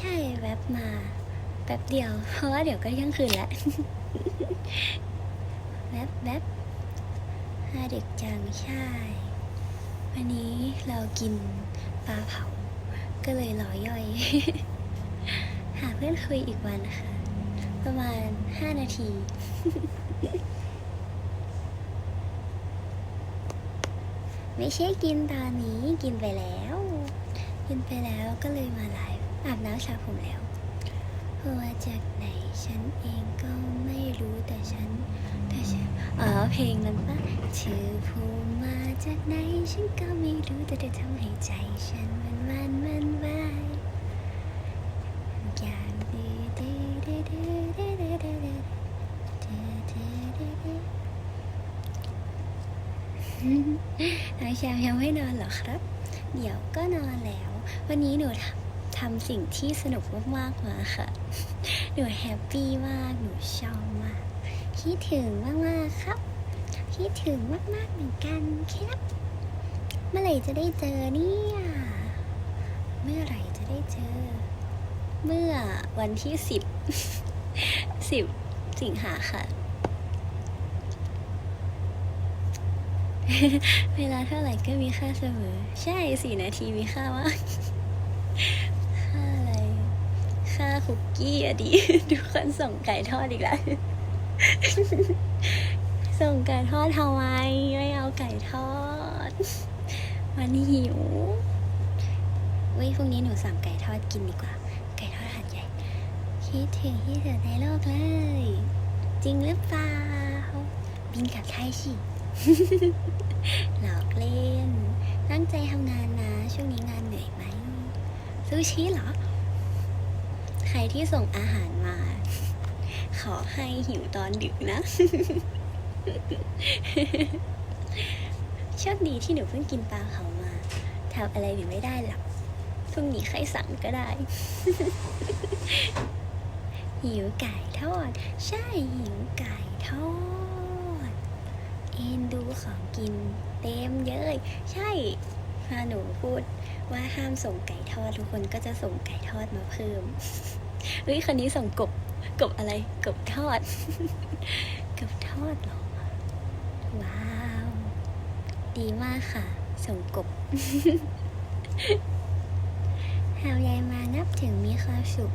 ช่แวบมาแป๊บเดียว เพราะว่าเดี๋ยวก็เที่ยงคืนแล้วแวบแวบห้าเด็กจังใช่ วันนี้เรากินปลาเผา ก็เลยรอย่อย หาเพื่อนคุยอีกวันค่ะ ประมาณ5นาทีไม่ใช่กินตอนนี้กินไปแล้ว กินไปแล้วก็เลยมาไลฟ์ อาบน้ำสระผมแล้วเพราะว่าจากไหนฉันเองก็ไม่รู้แต่ฉันแต่ฉันอ๋อเพลงนั้นปะเธอพูดมาจากไหนฉันก็ไม่รู้แต่เธอทำให้ใจฉันมันมันมันวายอย่างดีดีดีดีดีดีดีดีดีดีดีดีน้องแชมยังไม่นอนเหรอครับ เดี๋ยวก็นอนแล้ว วันนี้หนูทำ ทำสิ่งที่สนุกมากๆมาค่ะ หนูแฮปปี้มาก หนูชอบมาก คิดถึงมากๆครับ คิดถึงมากๆเหมือนกันครับ เมื่อไหร่จะได้เจอเนี่ย เมื่อไหร่จะได้เจอ เมื่อวันที่สิบ สิบสิงหาค่ะ เวลาเท่าไหร่ก็มีค่าเสมอ ใช่สี่นาทีมีค่ามาก ค่าคุกกี้อะดิทุกคนส่งไก่ทอดอีกแล้ว ส่งไก่ทอดทำไมไม่เอาไก่ทอดมันหิวเว้ยพรุ่งนี้หนูสั่งไก่ทอดกินดีกว่า ไก่ทอดหัดใหญ่ คิดถึงที่สุดในโลกเลย จริงหรือเปล่า บินกับไทยสิหลอกเล่น ตั้งใจทำงานนะ ช่วงนี้งานเหนื่อยไหมซูชิเหรอ รที่ส่งอาหารมา ขอให้หิวตอนดึกนะโชคดีที่หนูเพิ่งกินปลาเผามาทำอะไรหนูไม่ได้หรอกพรุ่งนี้ใครสั่งก็ได้ หิวไก่ทอด ใช่หิวไก่ทอด เอ็นดูของกินเต็มเยอะใช่ถ้าหนูพูดว่าห้ามส่งไก่ทอด ทุกคนก็จะส่งไก่ทอดมาเพิ่ม เฮ้ยคันนี้ส่งกบ กบอะไร กบทอด กบทอดหรอ ว้าว ดีมากค่ะ ส่งกบหาวยายมานับถึงมีความสุข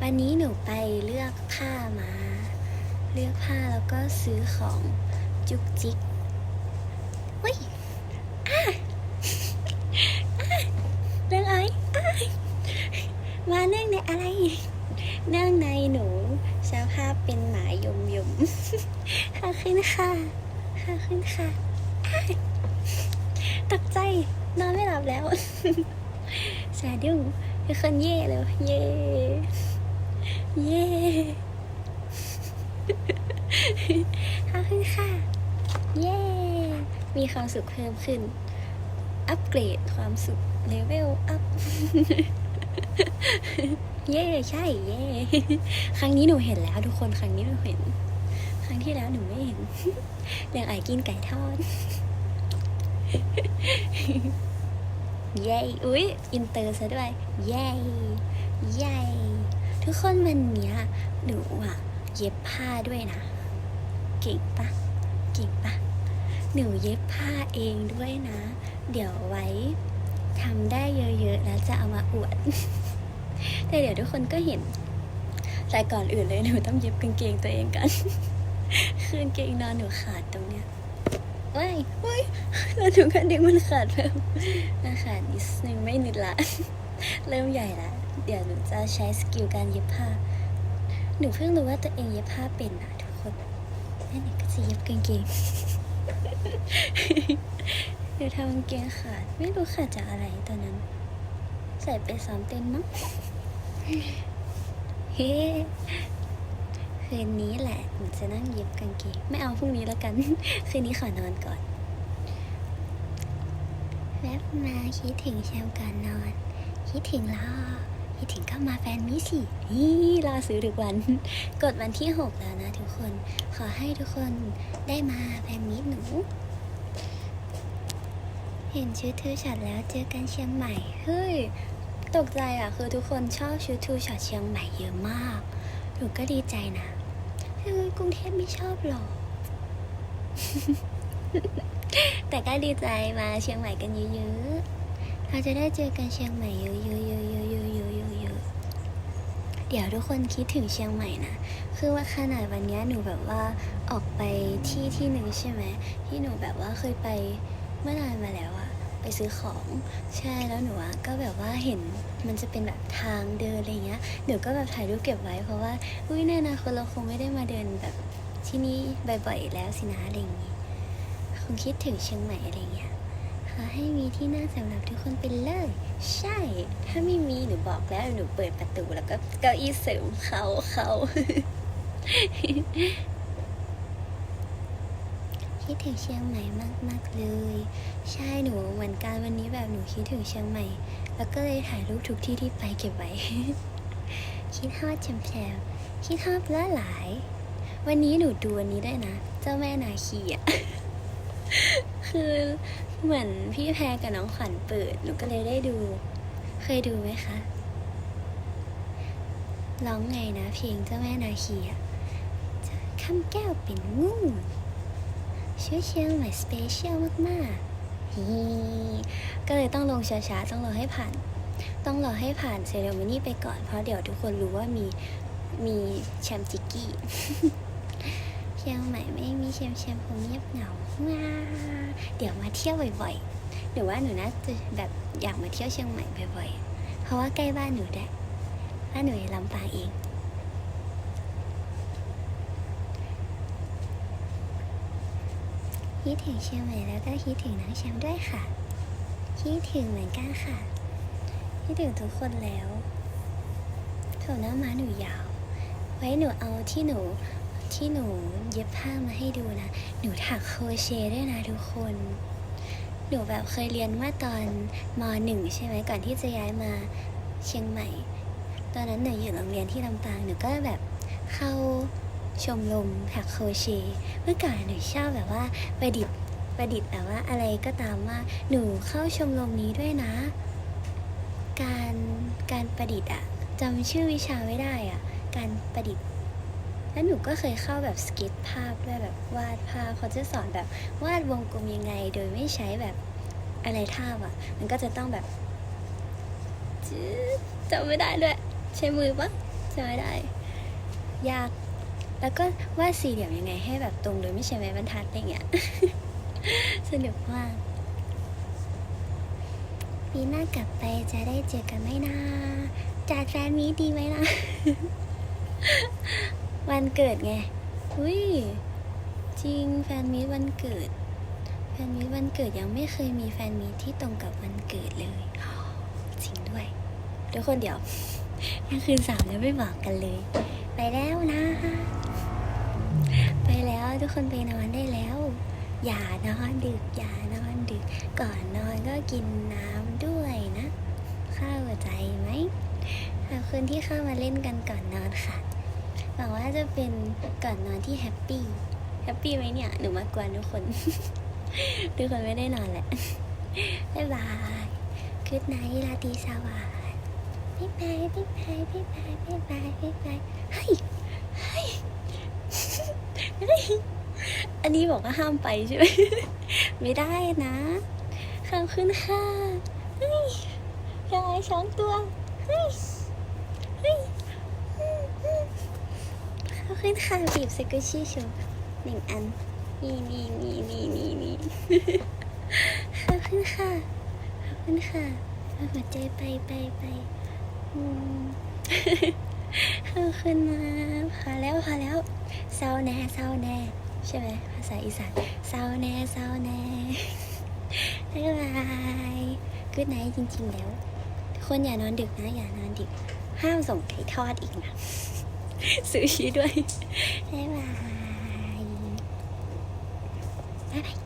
วันนี้หนูไปเลือกผ้ามา เลือกผ้าแล้วก็ซื้อของจุกจิกเฮ้ยอะอะเรื่องอะไรมาเนื่องในอะไร เนื่องในหนูสภาพเป็นหมายมยมๆขอบคุณค่ะขอบคุณค่ะตกใจนอนไม่หลับแล้วสาดุ้งเป็นคนเย่เลยเย่เย่ขอบคุณค่ะ เย้มีความสุขเพิ่มขึ้น อัปเกรดความสุขเลเวลอัพ เย้ใช่เย้ครั้งนี้หนูเห็นแล้ว ทุกคนครั้งนี้หนูเห็น ครั้งที่แล้วหนูไม่เห็นเรื่องไอ้กินไก่ทอดเย้อุ๊ยอินเตอร์ซะด้วยเย้เย้ทุกคนวันนี้หนูอะเย็บผ้าด้วยนะ เก่งปะเก่งปะหนูเย็บผ้าเองด้วยนะ เดี๋ยวไว้ทำได้เยอะๆ แล้วจะเอามาอวด แต่เดี๋ยวทุกคนก็เห็น แต่ก่อนอื่นเลยหนูต้องเย็บกางเกงตัวเองกัน คือกงเกงนอนหนูขาดตรงเนี้ยว้ายว้ายแล้วถุงกันเด็กมันขาดเพิ่มมันขาดนิดนึงไม่นิดละ เริ่มใหญ่ละ เดี๋ยวหนูจะใช้สกิลการเย็บผ้า หนูเพิ่งรู้ว่าตัวเองเย็บผ้าเป็นนะทุกคนนั่นเองก็จะเย็บกางเกงเดี๋ยวทำกางเกงขาด ไม่รู้ขาดจากอะไรตอนนั้น ใส่ไปซ้อมเต้นมั้ง เฮ้คืนนี้แหละหนูจะนั่งเย็บกางเกงไม่เอาพรุ่งนี้แล้วกัน คืนนี้ขอนอนก่อนแวบมาคิดถึงแชมก่อนนอน คิดถึงล่อคิดถึงเข้ามาแฟนมิสินี่รอซื้อทุกวัน กดวันที่ 6 แล้วนะทุกคน ขอให้ทุกคนได้มาแฟนมิตหนู เห็นชุดเธอฉัดแล้วเจอกันเชียงใหม่ เฮ้ย ตกใจอะคือทุกคนชอบชุดทูช็อตเชียงใหม่เยอะมาก หนูก็ดีใจนะเออกรุงเทพไม่ชอบหรอก แต่ก็ดีใจมาเชียงใหม่กันเยอะๆ เราจะได้เจอกันเชียงใหม่เยอะๆๆๆๆๆๆเดี๋ยวทุกคนคิดถึงเชียงใหม่นะ คือว่าขนาดวันนี้หนูแบบว่าออกไปที่ที่หนึ่งใช่ไหม ที่หนูแบบว่าเคยไปเมื่อนานมาแล้วอะ ซื้อของ ใช่แล้วหนูอะก็แบบว่าเห็นมันจะเป็นแบบทางเดินอะไรเงี้ยหนูก็แบบถ่ายรูปเก็บไว้เพราะว่าอุ้ยในอนาคตเราคงไม่ได้มาเดินแบบที่นี่บ่อยๆแล้วสินะอะไรอย่างงี้คงคิดถึงเชียงใหม่อะไรเงี้ยขอให้มีที่นั่งสำหรับทุกคนไปเลย ใช่ ถ้าไม่มีหนูบอกแล้วหนูเปิดประตูแล้วก็เก้าอี้เสริมเขาเขา คิดถึงเชียงใหม่มาก ๆ เลย ใช่หนูเหมือนกันวันนี้แบบหนูคิดถึงเชียงใหม่ แล้วก็เลยถ่ายรูปทุกที่ที่ไปเก็บไว้ คิดฮอดจำแพรวคิดฮอดละหลาย วันนี้หนูดูวันนี้ได้นะ เจ้าแม่นาคีอะ คือเหมือนพี่แพรกับน้องขวัญเปิด หนูก็เลยได้ดู เคยดูไหมคะร้องไงนะเพลงเจ้าแม่นาคีอะคำแก้วเป็นงู ชื่อเชียงใหม่สเปเชียลมากๆฮีก็เลยต้องลงช้าๆ ต้องรอให้ผ่าน ต้องรอให้ผ่านเซเรมนี่ไปก่อน เพราะเดี๋ยวทุกคนรู้ว่ามี มีแชมจิกกี้เชียงใหม่ไม่มีแชมแชมป์คงเงียบเหงาว้าเดี๋ยวมาเที่ยวบ่อยๆหรือว่าหนูน่าจะแบบอยากมาเที่ยวเชียงใหม่บ่อยๆ เพราะว่าใกล้บ้านหนูแด้บ้านหนูอยู่ลำปางเอง คิดถึงเชียงใหม่แล้วก็คิดถึงน้องแชมป์ด้วยค่ะ คิดถึงเหมือนกันค่ะ คิดถึงทุกคนแล้วโถหน้าม้าหนูยาว ไว้หนูเอาที่หนูที่หนูเย็บผ้ามาให้ดูนะ หนูถักโครเชต์ด้วยนะทุกคน หนูแบบเคยเรียนเมื่อตอนมหนึ่งใช่ไหมก่อนที่จะย้ายมาเชียงใหม่ ตอนนั้นหนูอยู่โรงเรียนที่ลำปางหนูก็แบบเข้า ชมรมถักโครเชต์เมื่อก่อนหนูชอบแบบว่าประดิษฐ์ประดิษฐ์แบบว่าอะไรก็ตามว่าหนูเข้าชมรมนี้ด้วยนะ การการประดิษฐ์อะจำชื่อวิชาไม่ได้อะการประดิษฐ์แล้วหนูก็เคยเข้าแบบสเก็ตภาพด้วยแบบวาดภาพเขาจะสอนแบบวาดวงกลมยังไง โดยไม่ใช้แบบอะไรท่าบอะมันก็จะต้องแบบจืดจำไม่ได้ด้วย ใช้มือปะจำไม่ได้ ยาก แล้วก็วาดสี่เหลี่ยมยังไงให้แบบตรงโดยไม่ใช้ไม้บรรทัดอะไรเงี้ยสนุกมากปีหน้ากลับไปจะได้เจอกันไหมนะจัดแฟนมีดีไหมนะวันเกิดไงอุ้ยจริงแฟนมีวันเกิด แฟนมีวันเกิดยังไม่เคยมีแฟนมีที่ตรงกับวันเกิดเลยจริงด้วยทุกคนเดี๋ยวยังคืนสามยังไม่บอกกันเลย ไปแล้วนะไปแล้ว ทุกคนไปนอนได้แล้ว อย่านอนดึก อย่านอนดึก ก่อนนอนก็กินน้ำด้วยนะ เข้าใจไหมขอบคุณที่เข้ามาเล่นกันก่อนนอนค่ะหวังว่าจะเป็นก่อนนอนที่แฮปปี้ แฮปปี้ไหมเนี่ย หนูมากวนทุกคน ทุกคนไม่ได้นอนแหละ บ๊ายบายคืดไนท์ราตีสวัสดิ์บ๊ายบายบ๊ายบายบ๊ายบายบ๊ายบายบ๊ายบายเฮ้ยเฮ้ยเฮ้ย อันนี้บอกว่าห้ามไปใช่ไหมไม่ได้นะขอบคุณค่ะเฮ้ยยายสองตัวเฮ้ยเฮ้ยอืมอืมขอบคุณค่ะบีบสกุชชี่ชว์หนึ่งอันนี่นี่นี่นี่นี่นี่ขอบคุณค่ะขอบคุณค่ะเอาหัวใจไปไปไปอืมขอบคุณนะพอแล้วพอแล้ว เศร้าแน่เศร้าแน่ใช่ไหมภาษาอีสานเศร้าแน่เศร้าแน่บ๊ายบายกูดไนท์จริง ๆ แล้ว คนอย่านอนดึกนะ อย่านอนดึก ห้ามส่งไก่ทอดอีกนะซื้อชีด้วยบ๊ายบาย